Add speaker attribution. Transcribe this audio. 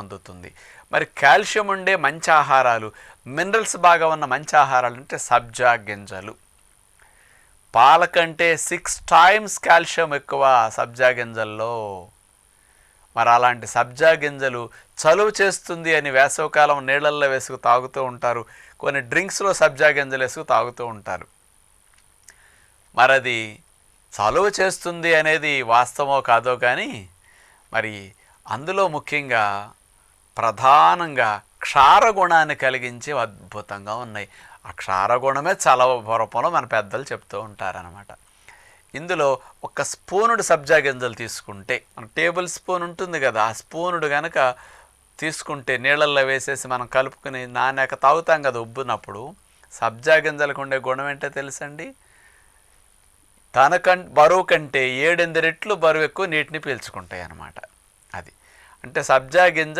Speaker 1: అందుతుంది మరి కాల్షియం ఉండే మంచి ఆహారాలు మినరల్స్ బాగా ఉన్న మంచి ఆహారాలు అంటే సబ్జా గింజలు. పాల కంటే సిక్స్ టైమ్స్ కాల్షియం ఎక్కువ సబ్జా గింజల్లో. మరి అలాంటి సబ్జా గింజలు చలువ చేస్తుంది అని వేసవకాలం నీళ్ళల్లో వేసుకు తాగుతూ ఉంటారు. కొన్ని డ్రింక్స్లో సబ్జా గింజలు వేసుకు తాగుతూ ఉంటారు. మరి అది చలువ చేస్తుంది అనేది వాస్తవమో కాదో కానీ మరి అందులో ముఖ్యంగా ప్రధానంగా క్షారగుణాన్ని కలిగించి అద్భుతంగా ఉన్నాయి. ఆ క్షారగుణమే చలవ రూపంలో మన పెద్దలు చెప్తూ ఉంటారనమాట ఇందులో ఒక స్పూనుడు సబ్జా గింజలు తీసుకుంటే మన టేబుల్ స్పూన్ ఉంటుంది కదా ఆ స్పూనుడు కనుక తీసుకుంటే నీళ్ళల్లో వేసేసి మనం కలుపుకుని నానాక తాగుతాం కదా ఉబ్బునప్పుడు సబ్జా గింజలకు ఉండే గుణం ఏంటో తెలుసండి? తన కం బరువు కంటే ఏడెనిమిది రెట్లు బరువు ఎక్కువ నీటిని పీల్చుకుంటాయి అన్నమాట అది. అంటే సబ్జా గింజ